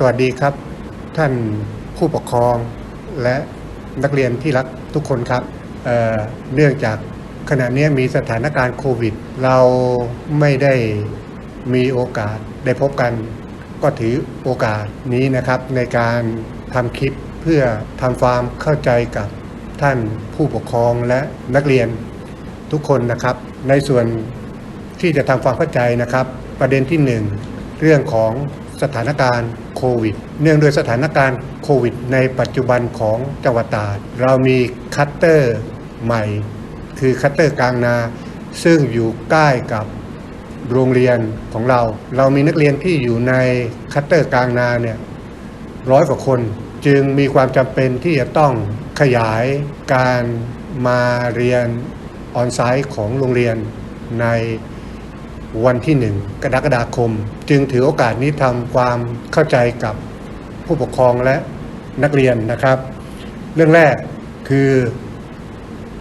สวัสดีครับ ท่านผู้ปกครองและนักเรียนที่รักทุกคนครับเเนื่องจากขณะนี้มีสถานการณ์โควิด เราไม่ได้มีโอกาสได้พบกัน ก็ถือโอกาสนี้นะครับ ในการทำคลิปเพื่อทำความเข้าใจกับท่านผู้ปกครองและนักเรียนทุกคนนะครับ ในส่วนที่จะทำความเข้าใจนะครับ ประเด็นที่หนึ่งเรื่องของ สถานการณ์โควิด เนื่องด้วยสถานการณ์โควิด ในปัจจุบันของจังหวัดตราดเรามีคัตเตอร์ใหม่ คือคัตเตอร์กลางนา ซึ่งอยู่ใกล้กับโรงเรียนของเรา เรามีนักเรียนที่อยู่ในคัตเตอร์กลางนาเนี่ยร้อยกว่าคนจึงมีความจำเป็นที่จะต้องขยายการมาเรียนออนไซต์ของโรงเรียนใน วันที่หนึ่งกรกฎาคม จึงถือโอกาสนี้ทำความเข้าใจกับผู้ปกครองและนักเรียนนะครับ เรื่องแรกคือ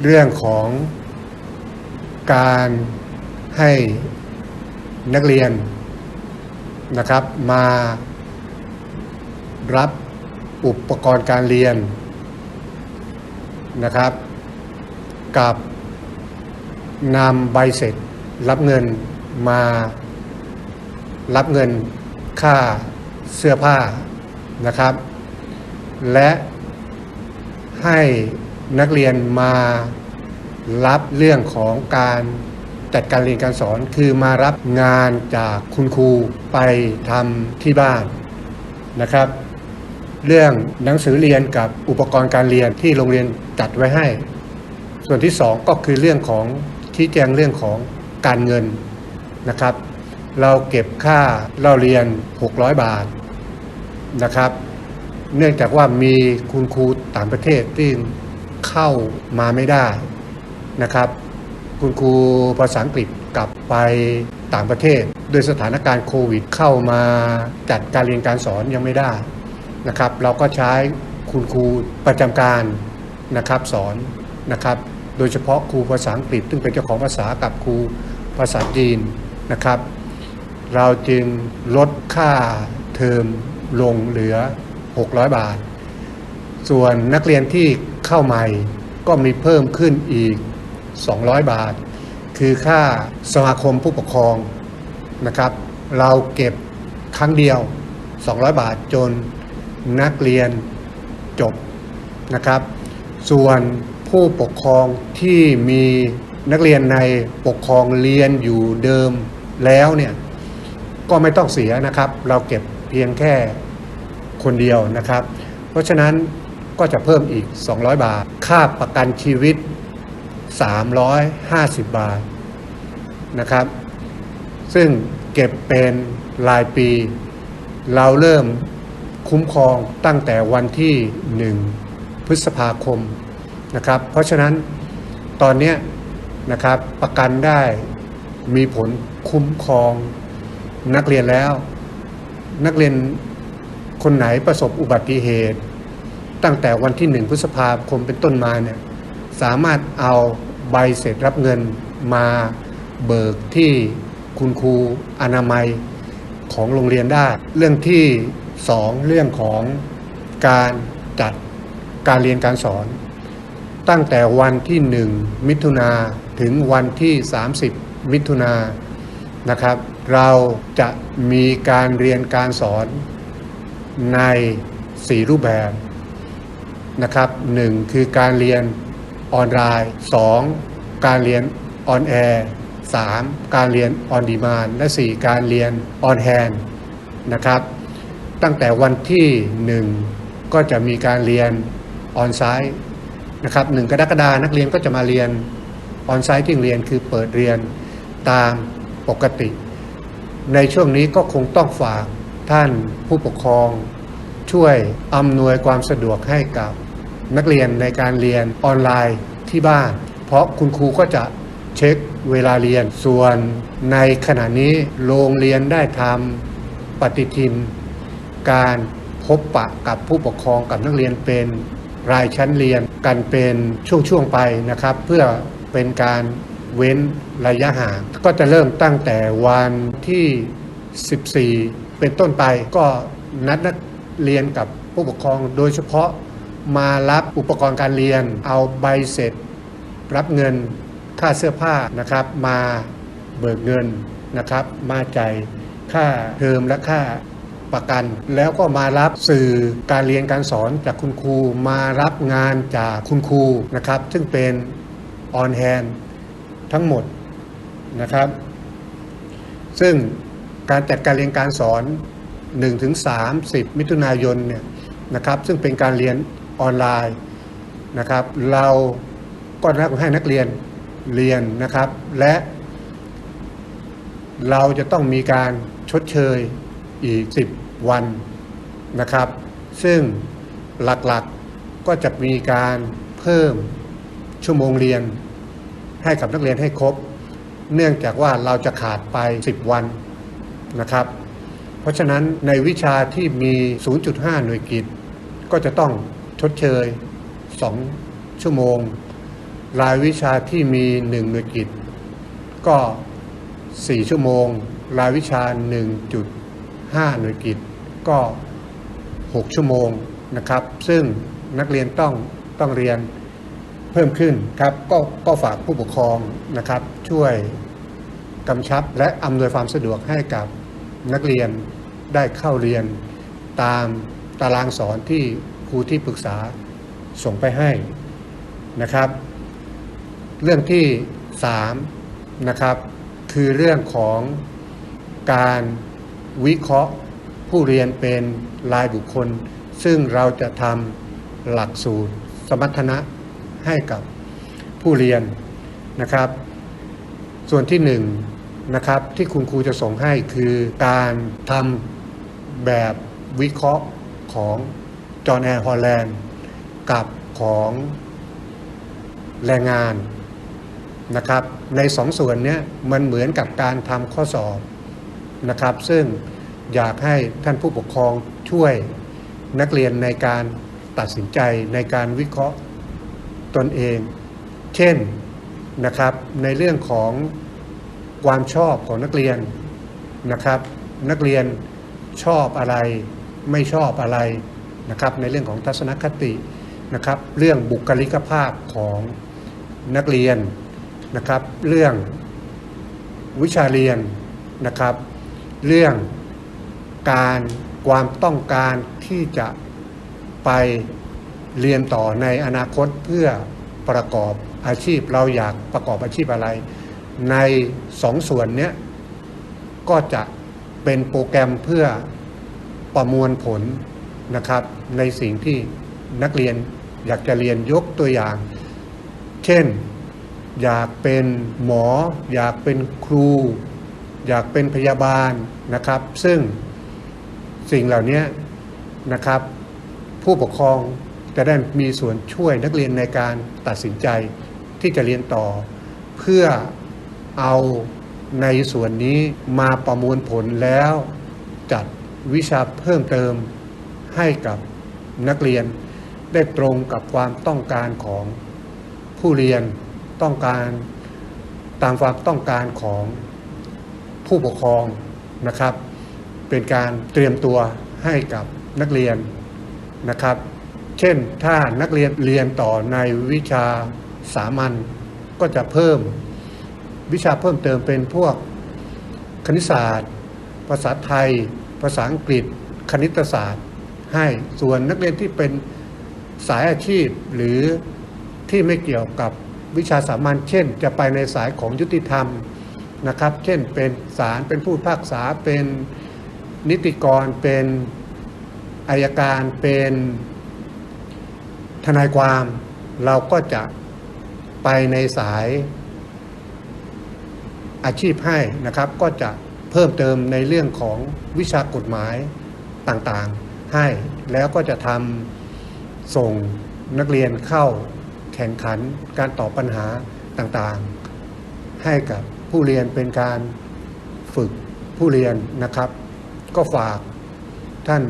เรื่องของการให้นักเรียนนะครับมารับอุปกรณ์การเรียนนะครับ กับนำใบเสร็จรับเงิน มารับเงินค่าเสื้อผ้านะครับ และให้นักเรียนมารับเรื่องของการจัดการเรียนการสอนคือมารับงานจากคุณครูไปทำที่บ้านนะครับ เรื่องหนังสือเรียนกับอุปกรณ์การเรียนที่โรงเรียนจัดไว้ให้ ส่วนที่สองก็คือเรื่องของชี้แจงเรื่องของการเงิน นะครับ เราเก็บค่าเราเรียน 600 บาทนะครับ เนื่องจากว่ามีคุณครูต่างประเทศที่เข้ามาไม่ได้นะครับ คุณครูภาษาอังกฤษกลับไปต่างประเทศด้วยสถานการณ์โควิดเข้ามาจัดการเรียนการสอนยังไม่ได้นะครับ เราก็ใช้คุณครูประจำการนะครับสอนนะครับ โดยเฉพาะครูภาษาอังกฤษ ซึ่งเป็นเจ้าของภาษากับครูภาษาจีน นะครับ เราจึงลดค่าเทอมลงเหลือ 600 บาท ส่วนนักเรียนที่เข้าใหม่ก็มีเพิ่มขึ้นอีก 200 บาท คือค่าสมาคมผู้ปกครองนะครับ เราเก็บครั้งเดียว 200 บาทจนนักเรียนจบนะครับ ส่วนผู้ปกครองที่มีนักเรียนในปกครองเรียนอยู่เดิม แล้วเนี่ยก็ไม่ต้องเสียนะครับ เราเก็บเพียงแค่คนเดียวนะครับ เพราะฉะนั้นก็จะเพิ่มอีก 200 บาท ค่าประกันชีวิต 350 บาทนะครับ ซึ่งเก็บเป็นรายปี เราเริ่มคุ้มครองตั้งแต่วันที่ 1 พฤษภาคมนะครับ เพราะฉะนั้นตอนนี้นะครับประกันได้ มีผลคุ้มครองนักเรียนแล้ว นักเรียนคนไหนประสบอุบัติเหตุ ตั้งแต่วันที่1พฤษภาคมเป็นต้นมาเนี่ยสามารถเอาใบเสร็จรับเงินมาเบิกที่คุณครูอนามัยของโรงเรียนได้ เรื่องที่ 2 เรื่องของการจัดการเรียนการสอน ตั้งแต่วันที่ 1 มิถุนาถึงวันที่ 30 มิถุนานะครับ เราจะมีการเรียนการสอนใน 4 รูปแบบนะครับหนึ่งคือการเรียนออนไลน์ 2. การเรียนออนแอร์ 3. การเรียนออนดีมานและ 4. การเรียนออนแฮนนะครับ ตั้งแต่วันที่ 1 ก็จะมีการเรียนออนไซต์นะครับหนึ่งกรกฎานักเรียนก็จะมาเรียนออนไซต์ที่เรียนคือเปิดเรียน ตามปกติ ในช่วงนี้ก็คงต้องฝากท่านผู้ปกครอง ช่วยอำนวยความสะดวกให้กับนักเรียนในการเรียนออนไลน์ที่บ้าน เพราะคุณครูก็จะเช็คเวลาเรียน ส่วนในขณะนี้โรงเรียนได้ทำปฏิทิน การพบปะกับผู้ปกครองกับนักเรียนเป็นรายชั้นเรียนกันเป็นช่วงๆไปนะครับ เพื่อเป็นการ เว้นระยะห่าง ก็จะเริ่มตั้งแต่วันที่ 14 เป็นต้นไปก็นัดนักเรียนกับผู้ปกครองโดยเฉพาะมารับอุปกรณ์การเรียน เอาใบเสร็จ รับเงินค่าเสื้อผ้านะครับ มาเบิกเงินนะครับ มาจ่ายค่าเทอมและค่าประกัน แล้วก็มารับสื่อการเรียนการสอนจากคุณครู มารับงานจากคุณครูนะครับ ซึ่งเป็นออนแฮน ทั้งหมดนะครับ ซึ่งการจัดการเรียนการสอน 1-30 มิถุนายนเนี่ยนะครับซึ่งเป็นการเรียนออนไลน์นะครับ เราก็นักให้นักเรียนเรียนนะครับ และเราจะต้องมีการชดเชยอีก 10 วันนะครับ ซึ่งหลักๆก็จะมีการเพิ่มชั่วโมงเรียน ให้กับนักเรียนให้ครบ เนื่องจากว่าเราจะขาดไป 10 วันนะครับ เพราะฉะนั้นในวิชาที่มี 0.5 หน่วยกิตก็จะต้องชดเชย 2 ชั่วโมง รายวิชาที่มี 1 หน่วยกิตก็ 4 ชั่วโมง รายวิชา 1.5 หน่วยกิตก็ 6 ชั่วโมงนะครับ ซึ่งนักเรียนต้องต้องเรียน พิ่มขึ้นครับก็ก็ฝากผู้ปกครองนะครับ ช่วยกำชับและอำนวยความสะดวกให้กับนักเรียนได้เข้าเรียนตามตารางสอนที่ครูที่ปรึกษาส่งไปให้นะครับ เรื่องที่3นะครับคือเรื่องของการวิเคราะห์ผู้เรียนเป็นรายบุคคล ซึ่งเราจะทำหลักสูตรสมรรถนะ ให้กับผู้เรียนนะครับ ส่วนที่1นงนะครับที่คุณครูจะส่งให้คือการทำแบบวิเคราะห์ของจอห์นแอร์ฮอลแลนด์กับของแรงงานนะครับ ในสองส่วนนี้มันเหมือนกับการทำข้อสอบนะครับ ซึ่งอยากให้ท่านผู้ปกครองช่วยนักเรียนในการตัดสินใจในการวิเคราะห์ ตนเอง เช่นนะครับในเรื่องของความชอบของนักเรียนนะครับ นักเรียนชอบอะไรไม่ชอบอะไรนะครับ ในเรื่องของทัศนคตินะครับ เรื่องบุคลิกภาพของนักเรียนนะครับ เรื่องวิชาเรียนนะครับ เรื่องการความต้องการที่จะไป เรียนต่อในอนาคตเพื่อประกอบอาชีพเราอยากประกอบอาชีพอะไร ในสองส่วนนี้ก็จะเป็นโปรแกรมเพื่อประมวลผลนะครับ ในสิ่งที่นักเรียนอยากจะเรียนยกตัวอย่าง เช่น อยากเป็นหมอ อยากเป็นครู อยากเป็นพยาบาลนะครับ ซึ่งสิ่งเหล่านี้นะครับ ผู้ปกครอง จะได้มีส่วนช่วยนักเรียนในการตัดสินใจที่จะเรียนต่อ เพื่อเอาในส่วนนี้มาประมวลผลแล้วจัดวิชาเพิ่มเติมให้กับนักเรียน ได้ตรงกับความต้องการของผู้เรียนต้องการตามความต้องการของผู้ปกครองนะครับ เป็นการเตรียมตัวให้กับนักเรียนนะครับ เช่นถ้านักเรียนเรียนต่อในวิชาสามัญก็จะเพิ่มวิชาเพิ่มเติมเป็นพวกคณิตศาสตร์ ภาษาไทย ภาษาอังกฤษ คณิตศาสตร์ ให้ส่วนนักเรียนที่เป็นสายอาชีพหรือที่ไม่เกี่ยวกับวิชาสามัญเช่น จะไปในสายของยุติธรรมนะครับ เช่นเป็นศาลเป็นผู้พากษาเป็นนิติกรเป็นอายการเป็น ทนายความเราก็จะไปในสายอาชีพให้นะครับ ก็จะเพิ่มเติมในเรื่องของวิชากฎหมายต่างๆให้ แล้วก็จะทำส่งนักเรียนเข้าแข่งขันการตอบปัญหาต่างๆ ให้กับผู้เรียนเป็นการฝึกผู้เรียนนะครับ ก็ฝากท่าน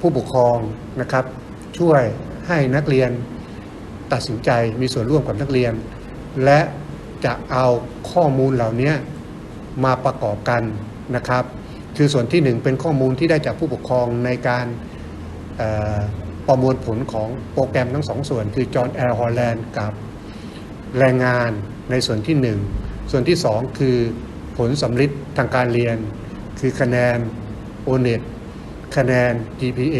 ผู้ปกครองนะครับ ช่วย ให้นักเรียนตัดสินใจมีส่วนร่วมกับนักเรียน และจะเอาข้อมูลเหล่านี้มาประกอบกันนะครับ คือส่วนที่หนึ่งเป็นข้อมูลที่ได้จากผู้ปกครองในการประมวลผลของโปรแกรมทั้งสองส่วน คือจอห์นแอร์ฮอลแลนด์กับแรงงานในส่วนที่หนึ่งส่วนที่สองคือผลสำลิดทางการเรียน คือคะแนน o n e t คะแนน GPA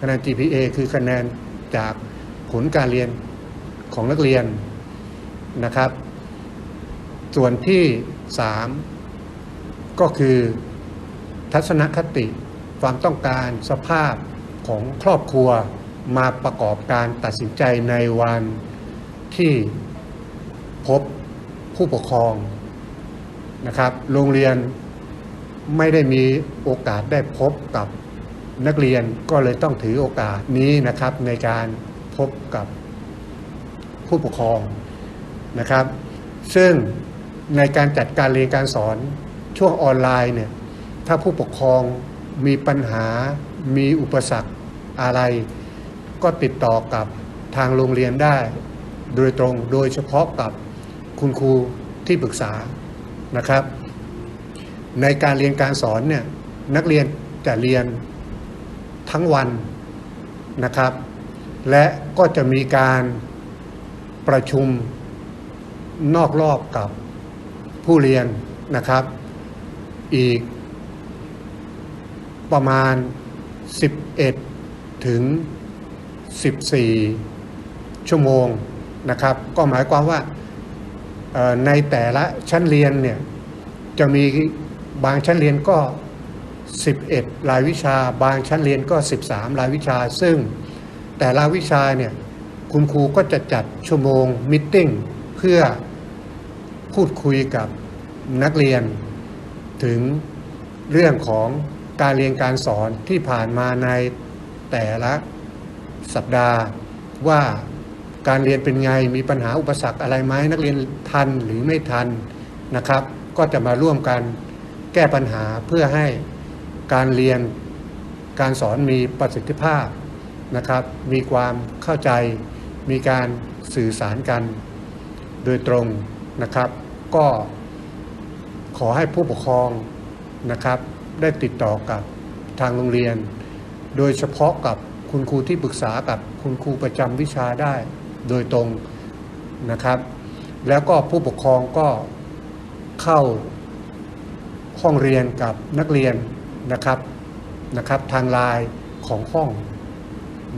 คะแนน GPA คือคะแนน จากผลการเรียนของนักเรียนนะครับ ส่วนที่ 3 ก็คือทัศนคติความต้องการสภาพของครอบครัวมาประกอบการตัดสินใจในวันที่พบผู้ปกครองนะครับ โรงเรียนไม่ได้มีโอกาสได้พบกับ นักเรียนก็เลยต้องถือโอกาสนี้นะครับในการพบกับผู้ปกครองนะครับ ซึ่งในการจัดการเรียนการสอนช่วงออนไลน์เนี่ยถ้าผู้ปกครองมีปัญหามีอุปสรรคอะไร ก็ติดต่อกับทางโรงเรียนได้ โดยตรงโดยเฉพาะกับคุณครูที่ปรึกษานะครับ ในการเรียนการสอนเนี่ยนักเรียนจะเรียน ทั้งวันนะครับ และก็จะมีการประชุมนอกรอบกับผู้เรียนนะครับ อีกประมาณ 11 ถึง 14 ชั่วโมงนะครับ ก็หมายความว่าในแต่ละชั้นเรียนเนี่ยจะมีบางชั้นเรียนก็ 11 รายวิชา บางชั้นเรียนก็ 13 รายวิชา ซึ่งแต่ละวิชาเนี่ยคุณครูก็จะจัดชั่วโมงมิทติ้งเพื่อพูดคุยกับนักเรียน ถึงเรื่องของการเรียนการสอนที่ผ่านมาในแต่ละสัปดาห์ว่าการเรียนเป็นไงมีปัญหาอุปสรรคอะไรไหมนักเรียนทันหรือไม่ทันนะครับ ก็จะมาร่วมกันแก้ปัญหาเพื่อให้ การเรียนการสอนมีประสิทธิภาพนะครับ มีความเข้าใจ มีการสื่อสารกันโดยตรงนะครับ ก็ขอให้ผู้ปกครองนะครับ ได้ติดต่อกับทางโรงเรียน โดยเฉพาะกับคุณครูที่ปรึกษากับคุณครูประจำวิชาได้โดยตรงนะครับ แล้วก็ผู้ปกครองก็เข้าห้องเรียนกับนักเรียน นะครับนะครับทางไลน์ของห้อง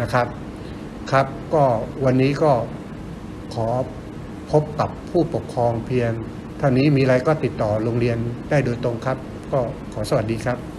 นะครับครับก็วันนี้ก็ขอพบกับผู้ปกครองเพียง เท่านี้มีอะไรก็ติดต่อโรงเรียนได้โดยตรงครับ ก็ขอสวัสดีครับ